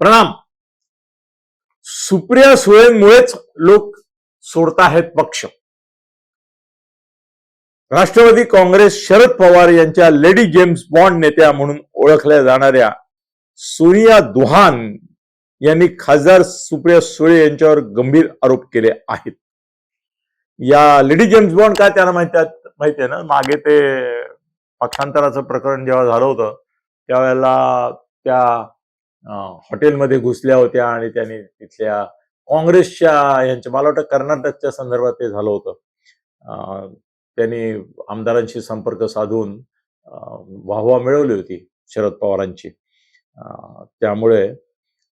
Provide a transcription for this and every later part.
प्रणाम. सुप्रिया सुळेंमुळेच लोक सोडताहेत पक्ष. राष्ट्रवादी काँग्रेस शरद पवार यांच्या लेडी जेम्स बॉन्ड नेत्या म्हणून ओळखल्या जाणाऱ्या सोनिया दुहान यांनी खासदार सुप्रिया सुळे यांच्यावर गंभीर आरोप केले आहेत. या लेडी जेम्स बॉन्ड काय त्यांना माहिती माहिती आहे ना? मागे ते पक्षांतराचं प्रकरण जेव्हा झालं होतं त्यावेळेला त्या हॉटेलमध्ये घुसल्या होत्या आणि त्यांनी तिथल्या काँग्रेसच्या यांच्या मला वाटतं कर्नाटकच्या संदर्भात ते झालं होतं. त्यांनी आमदारांशी संपर्क साधून वाहवा मिळवली होती शरद पवारांची. त्यामुळे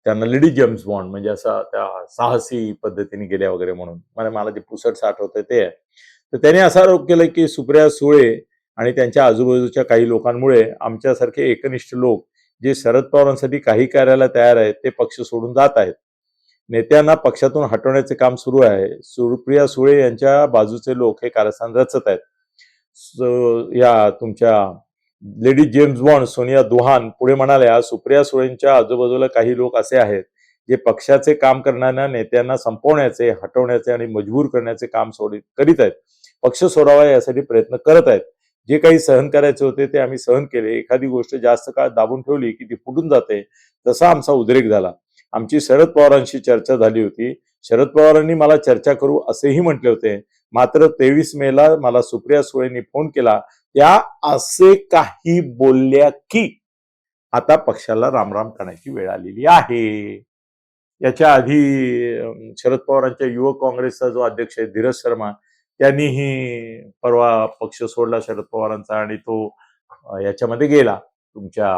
त्यांना लेडी जेम्स बॉन्ड म्हणजे असा त्या साहसी पद्धतीने गेल्या वगैरे म्हणून. मला मला जे पुसट आठवतंय ते आहे. तर त्यांनी असा आरोप केला की सुप्रिया सुळे आणि त्यांच्या आजूबाजूच्या काही लोकांमुळे आमच्यासारखे एकनिष्ठ लोक जे शरद पवारांसाठी काही करायला तयार आहेत ते पक्ष सोडून जात आहेत. नेत्यांना पक्षातून हटवण्याचे काम सुरू आहे. सुप्रिया सुळे यांच्या बाजूचे लोक हे कारस्थान रचत आहेत. या तुमच्या lady James Bond Sonia Duhan पुढे म्हणाल्या सुप्रिया सुळेंच्या आजूबाजूला काही लोक असे आहेत जे पक्षाचे काम करणाऱ्या नेत्यांना संपवण्याचे हटवण्याचे आणि मजबूर करण्याचे काम सोड करीत आहेत. पक्ष सोडावा यासाठी प्रयत्न करत आहेत. जे काही सहन करायचे होते ते आम्ही सहन केले. एखादी गोष्ट जास्त काळ दाबून ठेवली की ती फुटून जाते. तसा आमचा उद्रेक झाला. आमची शरद पवारांशी चर्चा झाली होती. शरद पवारांनी मला चर्चा करू असेही म्हटले होते. मात्र तेवीस मेला मला सुप्रिया सुळेंनी फोन केला त्या असे काही बोलल्या की आता पक्षाला रामराम करण्याची वेळ आलेली आहे. याच्या आधी शरद पवारांच्या युवक काँग्रेसचा जो अध्यक्ष आहे धीरज शर्मा त्यांनीही परवा पक्ष सोडला शरद पवारांचा आणि तो याच्यामध्ये गेला. तुमच्या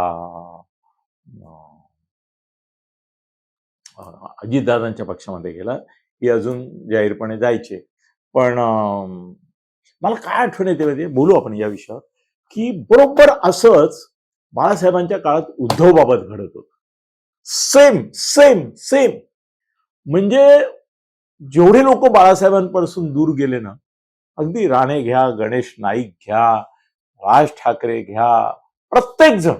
अजितदादांच्या पक्षामध्ये गेला. की अजून जाहीरपणे जायचे. पण मला काय आठवण येते म्हणजे बोलू आपण या विषयावर. की बरोबर असंच बाळासाहेबांच्या काळात उद्धव बाबत घडत होत. Same same same. म्हणजे जेवढे लोक बाळासाहेबांपासून दूर गेले ना अगदी राणे घ्या गणेश नाईक घ्या राज ठाकरे घ्या प्रत्येक जण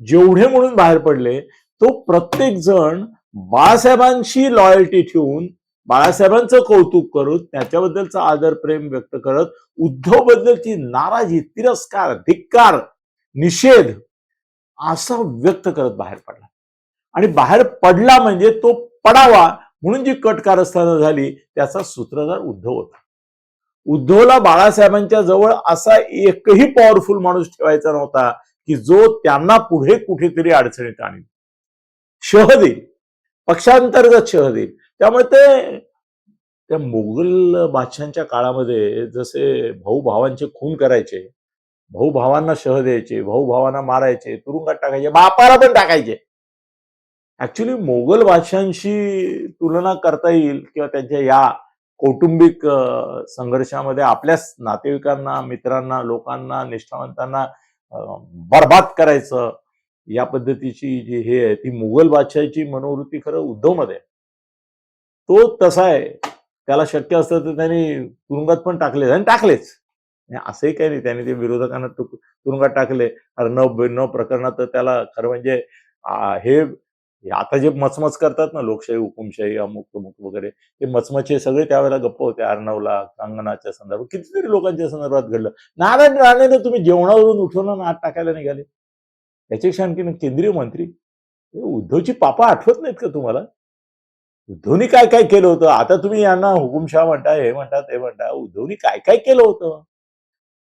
जेवढे म्हणून बाहेर पडले तो प्रत्येक जण बाळासाहेबांशी लॉयल्टी ठेवून बाळासाहेबांचं कौतुक करत त्याच्याबद्दलचा आदर प्रेम व्यक्त करत उद्धव बद्दलची नाराजी तिरस्कार धिक्कार निषेध असा व्यक्त करत बाहेर पडला. आणि बाहेर पडला म्हणजे तो पडावा म्हणून जी कट कारस्थानं झाली त्याचा सूत्रधार उद्धव होता. उद्धवला बाळासाहेबांच्या जवळ असा एकही पॉवरफुल माणूस ठेवायचा नव्हता की जो त्यांना पुढे कुठेतरी अडचणीत आणेल. शह देईल पक्षांतर्गत शह देईल त्यामुळे ते त्या मोगल बादशांच्या काळामध्ये जसे भाऊ भावांचे खून करायचे भाऊ भावांना शह द्यायचे भाऊ भावांना मारायचे तुरुंगात टाकायचे बापाला पण टाकायचे. ऍक्च्युली मोगल बादशांशी तुलना करता येईल किंवा त्यांच्या या कौटुंबिक संघर्षामध्ये आपल्याच नातेवाईकांना मित्रांना लोकांना निष्ठावंतांना बरबाद करायचं या पद्धतीची जी हे आहे ती मुघल बादशाहची मनोवृत्ती खरं उद्धवमध्ये तो तसा आहे. त्याला शक्य असतं तर त्यांनी तुरुंगात पण टाकले आणि टाकलेच. असंही काही नाही त्यांनी ते विरोधकांना तुरुंगात टाकले. अरे न न प्रकरणात तर त्याला खरं म्हणजे हे आता जे मचमच करतात ना लोकशाही हुकुमशाही अमुक तमुक वगैरे ते मचमचे सगळे त्यावेळेला गप्प होते. अर्णवला कंगनाच्या संदर्भात कितीतरी लोकांच्या संदर्भात घडलं. नारायण राणेनं तुम्ही जेवणावरून उठवलं ना आत टाकायला निघाले. त्याच्यापेक्षा आणखी केंद्रीय मंत्री. उद्धवची पापा आठवत नाहीत का तुम्हाला? उद्धवनी काय काय केलं होतं? आता तुम्ही यांना हुकुमशाह म्हणता हे म्हणता ते म्हणता. उद्धवनी काय काय केलं होतं?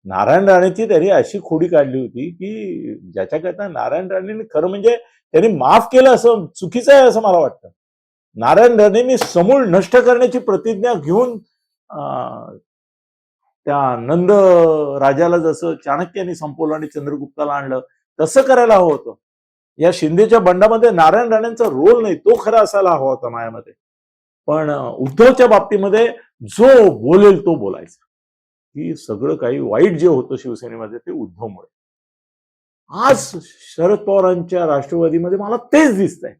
नारायण राणेची त्यांनी अशी खोडी काढली होती की ज्याच्याकरता नारायण राणेंनी खरं म्हणजे त्यांनी माफ केलं असं चुकीचं आहे असं मला वाटतं. नारायण राणेंनी समूळ नष्ट करण्याची प्रतिज्ञा घेऊन त्या नंद राजाला जसं चाणक्याने संपवलं आणि चंद्रगुप्ताला आणलं तसं करायला हवं होतं. या शिंदेच्या बंडामध्ये नारायण राणेंचा रोल नाही तो खरा असायला हवा होता मायामध्ये. पण उद्धवच्या बाबतीमध्ये जो बोलेल तो बोलायचा. की सगळं काही वाईट जे होतं शिवसेनेमध्ये ते उद्धवमुळे. आज शरद पवारांच्या राष्ट्रवादीमध्ये मला तेच दिसतंय.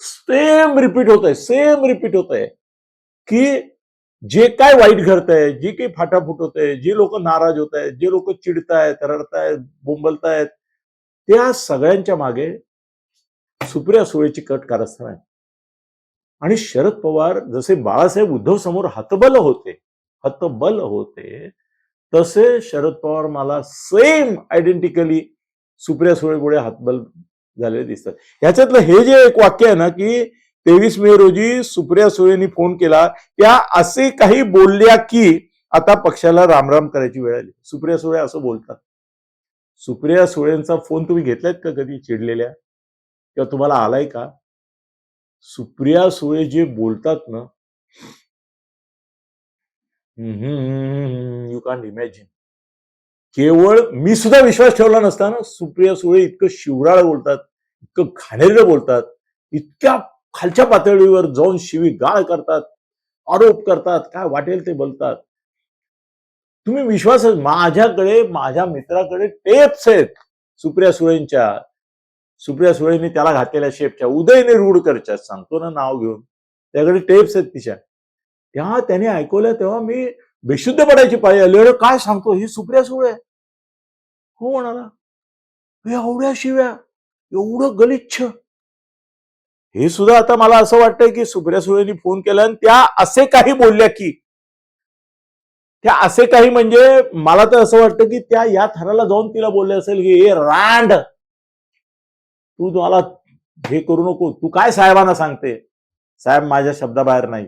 सेम रिपीट होत आहे सेम रिपीट होत आहे की जे काय वाईट घडतंय जे काही फाटाफूट होत आहे जे लोक नाराज होत आहेत जे लोक चिडतायत रडतायत बोंबलतायत त्या सगळ्यांच्या मागे सुप्रिया सुळेची कट कारस्थान आहे. आणि शरद पवार जसे बाळासाहेब उद्धव समोर हतबल होते हतबल होते तसे शरद पवार मला सेम आयडेंटिकली सुप्रिया सुळेपुढे हातबल झालेले दिसतात. ह्याच्यातलं हे जे एक वाक्य आहे ना की तेवीस मे रोजी सुप्रिया सुळेंनी फोन केला त्या असे काही बोलल्या की आता पक्षाला रामराम करायची वेळ आली. सुप्रिया सुळे असं बोलतात. सुप्रिया सुळेंचा फोन तुम्ही घेतलायत का कधी चिडलेल्या? किंवा तुम्हाला आलाय का? सुप्रिया सुळे जे बोलतात ना यू कॅन इमॅजिन केवळ मी सुद्धा विश्वास ठेवला नसता ना सुप्रिया सुळे इतकं शिवराळ बोलतात इतकं घाणेरडं बोलतात इतक्या खालच्या पातळीवर जाऊन शिवी गाळ करतात आरोप करतात काय वाटेल ते बोलतात. तुम्ही विश्वास माझ्याकडे माझ्या मित्राकडे टेप्स आहेत सुप्रिया सुळेंच्या. सुप्रिया सुळेंनी त्याला घातलेल्या शेपच्या उदय निरुडकरच्या सांगतो ना नाव घेऊन. त्याकडे टेप्स आहेत तिच्या. त्या त्याने ऐकवल्या तेव्हा मी बेशुद्ध पडायची पाळी आली. काय सांगतो ही सुप्रिया सुळे. हो म्हणाला. "हे एवढ्या शिव्या. एवढं गलिच्छ. हे सुद्धा आता मला असं वाटतंय की सुप्रिया सुळेंनी फोन केला आणि त्या असे काही बोलल्या की त्या असे काही म्हणजे मला तर असं वाटतं की त्या या थराला जाऊन तिला बोलले असेल की हे रांड. तू तुम्हाला हे करू नको. तू काय साहेबांना सांगते? साहेब माझ्या शब्दाबाहेर नाही.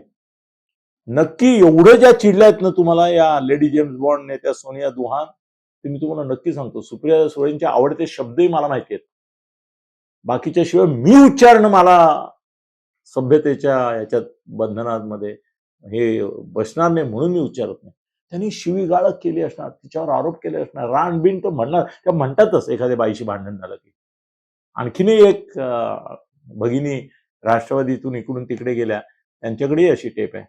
नक्की एवढं ज्या चिडल्या आहेत ना तुम्हाला या लेडी जेम्स बॉन्ड त्या सोनिया दुहान ते मी तुम्हाला नक्की सांगतो. सुप्रिया सुळेंचे आवडते शब्दही मला माहिती आहेत. बाकीच्या शिवाय मी उच्चारणं मला सभ्यतेच्या याच्यात बंधनांमध्ये हे बसणार नाही म्हणून मी उच्चारत नाही. त्यांनी शिवीगाळ केली असणार तिच्यावर आरोप केले असणार रानबीन तर म्हणणार त्या म्हणतातच एखाद्या बाईशी भांडण झालं की. आणखीनही एक भगिनी राष्ट्रवादीतून इकडून तिकडे गेल्या त्यांच्याकडेही अशी टेप आहे.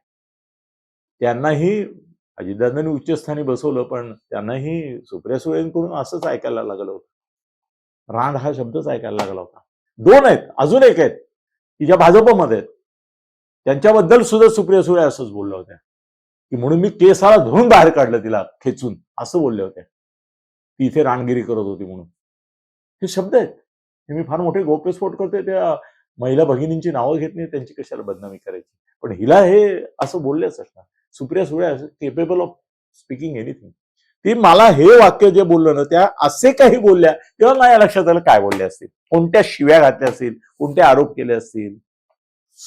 त्यांनाही अजितदादांनी उच्चस्थानी बसवलं पण त्यांनाही सुप्रिया सुळेंकडून असंच ऐकायला लागलं होतं. रांड हा शब्दच ऐकायला लागला होता. दोन आहेत अजून एक आहेत की ज्या भाजपमध्ये आहेत. त्यांच्याबद्दल सुद्धा सुप्रिया सुळे असंच बोलल्या होत्या की म्हणून मी केसाला धुवून बाहेर काढलं तिला खेचून असं बोलल्या होत्या. ती इथे रानगिरी करत होती म्हणून. हे शब्द आहेत. हे मी फार मोठे गोप्यस्फोट करतोय त्या महिला भगिनींची नावं घेत नाही त्यांची कशाला बदनामी करायची? पण हिला हे असं बोललेच असणार Supriya Sule capable of speaking anything ती मला हे वाक्य जे बोललं ना त्या असे काही बोलल्या तेव्हा माझ्या लक्षात आलं काय बोलले असतील. कोणत्या शिव्या घातल्या असतील कोणते आरोप केले असतील.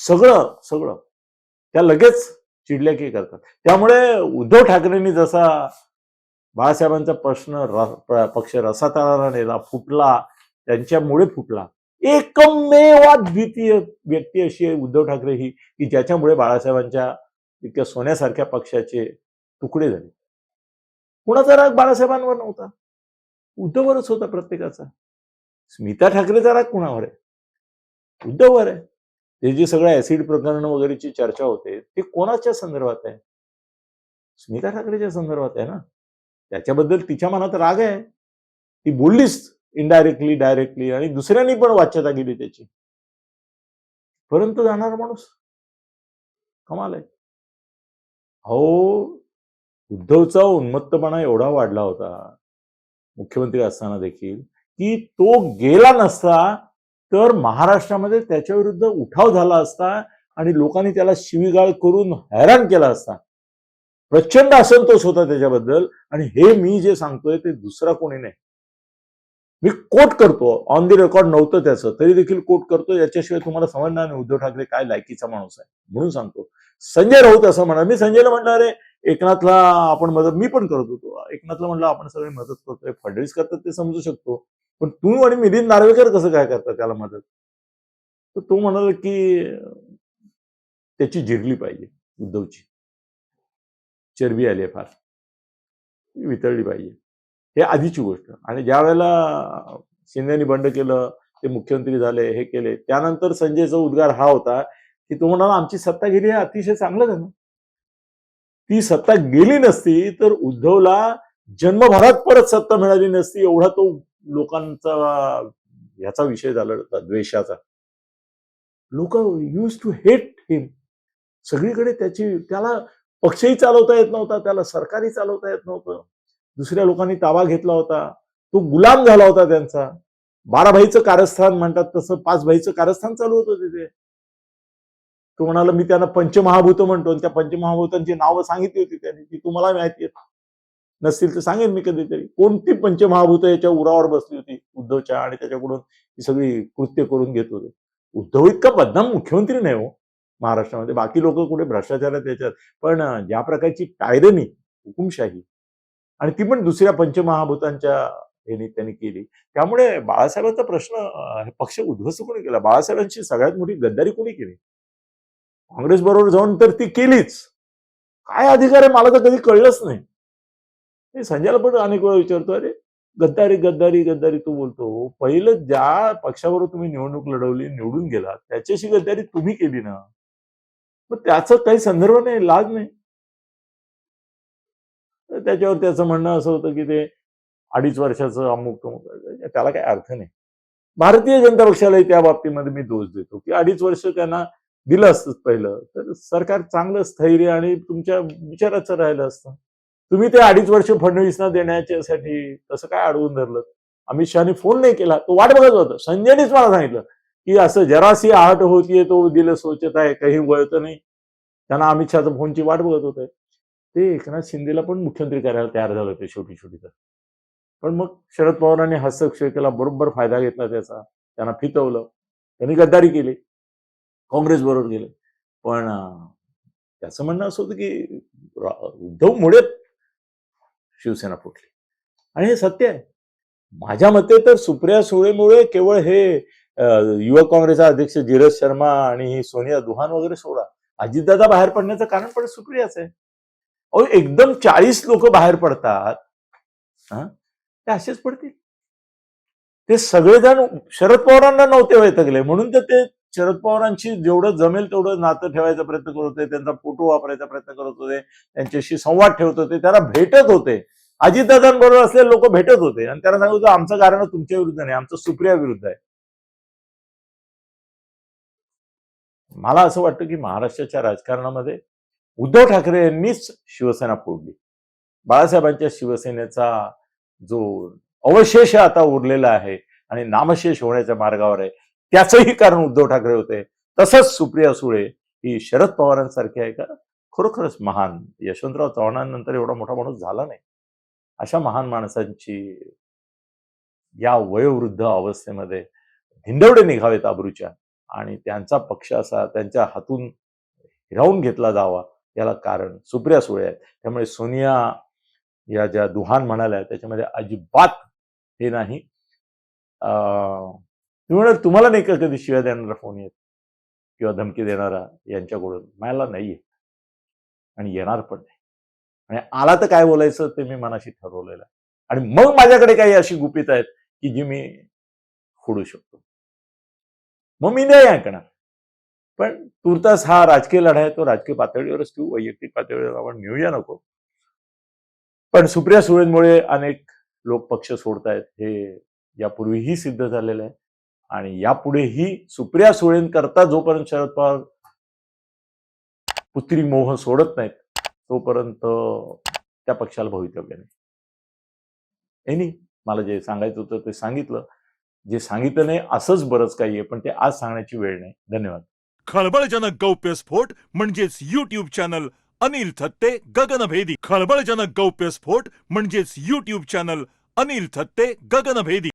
सगळं सगळं. त्या लगेच चिडल्या की करतात. त्यामुळे उद्धव ठाकरेंनी जसा बाळासाहेबांचा प्रश्न र- पक्ष रसातळाला नेला फुटला त्यांच्यामुळे फुटला. एकमेवा द्वितीय व्यक्ती अशी आहे उद्धव ठाकरे ही की ज्याच्यामुळे बाळासाहेबांच्या इतक्या सोन्यासारख्या पक्षाचे तुकडे झाले. कुणाचा राग बाळासाहेबांवर नव्हता? उद्धववरच होता प्रत्येकाचा. स्मिता ठाकरेचा राग कुणावर आहे? उद्धववर आहे. ते जे सगळं ऍसिड प्रकरण वगैरेची चर्चा होते ते कोणाच्या संदर्भात आहे? स्मिता ठाकरेच्या संदर्भात आहे ना? त्याच्याबद्दल तिच्या मनात राग आहे. ती बोललीच इनडायरेक्टली डायरेक्टली आणि दुसऱ्यांनी पण वाच्यता केली त्याची. पर्यंत जाणार माणूस. कमाल आहे. अहो उद्धवचा उन्मत्तपणा एवढा वाढला होता मुख्यमंत्री असताना देखील की तो गेला नसता तर महाराष्ट्रामध्ये त्याच्या विरुद्ध उठाव झाला असता आणि लोकांनी त्याला शिवीगाळ करून हैराण केला असता. प्रचंड असंतोष होता त्याच्याबद्दल आणि हे मी जे सांगतोय ते दुसरा कोणी नाही. मी कोट करतो ऑन दी रेकॉर्ड नव्हतं त्याचं तरी देखील कोट करतो याच्याशिवाय तुम्हाला समजणार नाही उद्धव ठाकरे काय लायकीचा माणूस आहे म्हणून सांगतो. संजय राऊत असं म्हणा. मी संजयला म्हणणार आहे एकनाथला आपण मदत मी पण करत होतो. एकनाथला म्हणलं आपण सगळे मदत करतोय फडणवीस करतात ते समजू शकतो. पण तू आणि मिलिंद नार्वेकर कसं काय करतात त्याला मदत? तर तो म्हणाला की त्याची जिरली पाहिजे उद्धवची. चरबी आली आहे फार. वितळली पाहिजे. हे आधीची गोष्ट. आणि ज्या वेळेला शिंदेनी बंड केलं ते मुख्यमंत्री झाले हे केले त्यानंतर संजयचा उद्गार हा होता की तो म्हणाला आमची सत्ता गेली हे अतिशय चांगलं झालं ती सत्ता गेली नसती तर उद्धवला जन्मभरात परत सत्ता मिळाली नसती एवढा तो लोकांचा याचा विषय झाला होता द्वेषाचा. लोक युज टू हेट हिम सगळीकडे त्याची त्याला पक्षही चालवता येत नव्हता त्याला सरकारही चालवता येत नव्हतं. दुसऱ्या लोकांनी ताबा घेतला होता. तो गुलाम झाला होता त्यांचा. बारा भाईचं कारस्थान म्हणतात तसं पाच भाईचं कारस्थान चालू होतं तिथे. तो म्हणाला मी त्यांना पंचमहाभूत म्हणतो त्या पंचमहाभूतांची नावं सांगितली होती त्यांनी ती तुम्हाला माहिती आहेत. नसतील तर सांगेन मी कधीतरी. कोणती पंचमहाभूत याच्या उरावर बसली होती? उद्धवच्या आणि त्याच्याकडून ही सगळी कृत्य करून घेत होते. उद्धव इतका बदनाम मुख्यमंत्री नाही हो महाराष्ट्रामध्ये. बाकी लोक कुठे भ्रष्टाचार आहेत त्याच्यात पण ज्या प्रकारची टायरनी हुकुमशाही आणि ती पण दुसऱ्या पंचमहाभूतांच्या ह्यानी त्यांनी केली. त्यामुळे बाळासाहेबांचा प्रश्न पक्ष उद्ध्वस्त कोणी केला? बाळासाहेबांची सगळ्यात मोठी गद्दारी कोणी केली? काँग्रेस बरोबर जाऊन तर ती केलीच. काय अधिकार आहे मला तर कधी कळलंच नाही. हे संजयला पण अनेक वेळा विचारतो अरे गद्दारी गद्दारी गद्दारी तू बोलतो. पहिलं ज्या पक्षाबरोबर तुम्ही निवडणूक लढवली निवडून गेला त्याच्याशी गद्दारी तुम्ही केली ना मग त्याचा काही संदर्भ नाही लाज नाही. तर त्याच्यावर त्याचं म्हणणं असं होतं की ते अडीच वर्षाचं अमुक तमुक त्याला काही अर्थ नाही. भारतीय जनता पक्षालाही त्या बाबतीमध्ये मी दोष देतो की अडीच वर्ष त्यांना दिलं असतं पहिलं. तर सरकार चांगलं स्थैर्य आणि तुमच्या विचाराचं राहिलं असतं. तुम्ही ते अडीच वर्ष फडणवीसना देण्याच्यासाठी तसं काय अडवून धरलं? अमित शहाने फोन नाही केला. तो वाट बघत होता. संजयनेच मला सांगितलं की असं जरासी आहट होतीये तो दिलं सोचत आहे काही वळतं नाही. त्यांना अमित शहाचा फोनची वाट बघत होते. ते एकनाथ शिंदेला पण मुख्यमंत्री करायला तयार झालं होते शेवटी शेवटी तर. पण मग शरद पवारांनी हस्तक्षेप केला बरोबर फायदा घेतला त्याचा. त्यांना फितवलं. त्यांनी गद्दारी केली. काँग्रेस बरोबर गेले. पण त्याचं म्हणणं असं होतं की उद्धवमुळे उद्धव मुळे शिवसेना फुटली. आणि हे सत्य आहे. माझ्या मते तर सुप्रिया सुळेमुळे केवळ हे युवक काँग्रेसचा अध्यक्ष धीरज शर्मा आणि सोनिया दुहान वगैरे सोडा. अजितदादा बाहेर पडण्याचं कारण पण सुप्रियाच आहे. अहो एकदम चाळीस लोक बाहेर पडतात. हा? ते असेच पडतील. ते सगळेजण शरद पवारांना नव्हते वैतकले म्हणून तर ते शरद पवारांशी जेवढं जमेल तेवढं नातं ठेवायचा प्रयत्न करत होते त्यांचा फोटो वापरायचा प्रयत्न करत होते त्यांच्याशी संवाद ठेवत होते त्याला भेटत होते. अजितदादांबरोबर असलेले लोक भेटत होते आणि त्याला सांगत आमचं कारण तुमच्या विरुद्ध नाही आमचं सुप्रिया विरुद्ध आहे. मला असं वाटतं की महाराष्ट्राच्या राजकारणामध्ये उद्धव ठाकरे यांनीच शिवसेना फोडली. बाळासाहेबांच्या शिवसेनेचा जो अवशेष आता उरलेला आहे आणि नामशेष होण्याच्या मार्गावर आहे त्याचंही कारण उद्धव ठाकरे होते. तसंच सुप्रिया सुळे ही शरद पवारांसारखी आहे का? खरोखरच महान. यशवंतराव चव्हाणांनंतर एवढा मोठा माणूस झाला नाही. अशा महान माणसांची या वयोवृद्ध अवस्थेमध्ये हिंदवडे निघावेत आबरूच्या आणि त्यांचा पक्ष असा त्यांच्या हातून हिरावून घेतला जावा याला कारण सुप्रिया सुळे आहेत. त्यामुळे सोनिया या ज्या दुहान म्हणाल्या त्याच्यामध्ये अजिबात हे नाही. तुम्ही म्हणाल तुम्हाला नाही का कधी शिव्या देणारा फोन येत? किंवा धमकी देणारा यांच्याकडून? मला नाहीये आणि येणार पण नाही. आणि आला तर काय बोलायचं? ते मी मनाशी ठरवलेलं आहे. आणि मग माझ्याकडे काही अशी गुपित आहेत की जी मी फोडू शकतो. मग मी नाही ऐकणार. पण तुर्तास हा राजकीय लढा आहे. तो राजकीय पातळीवरच ठेवू. वैयक्तिक पातळीवर आपण नेऊया नको. पण सुप्रिया सुळेंमुळे अनेक लोक पक्ष सोडतायत. हे यापूर्वीही सिद्ध झालेलं आहे. आणि यापुढेही सुप्रिया सुळेंकरता जोपर्यंत शरद पवार पुत्री मोह सोडत नाहीत तोपर्यंत त्या पक्षाला भवितव्य नाही. एनी मला जे सांगायचं होतं ते सांगितलं. जे सांगितलं नाही असंच बरंच काही आहे पण ते आज सांगण्याची वेळ नाही. धन्यवाद. खळबळजनक गौप्यस्फोट म्हणजेच युट्यूब चॅनल अनिल थत्ते गगनभेदी. खळबळजनक गौप्यस्फोट म्हणजेच युट्यूब चॅनल अनिल थत्ते गगनभेदी.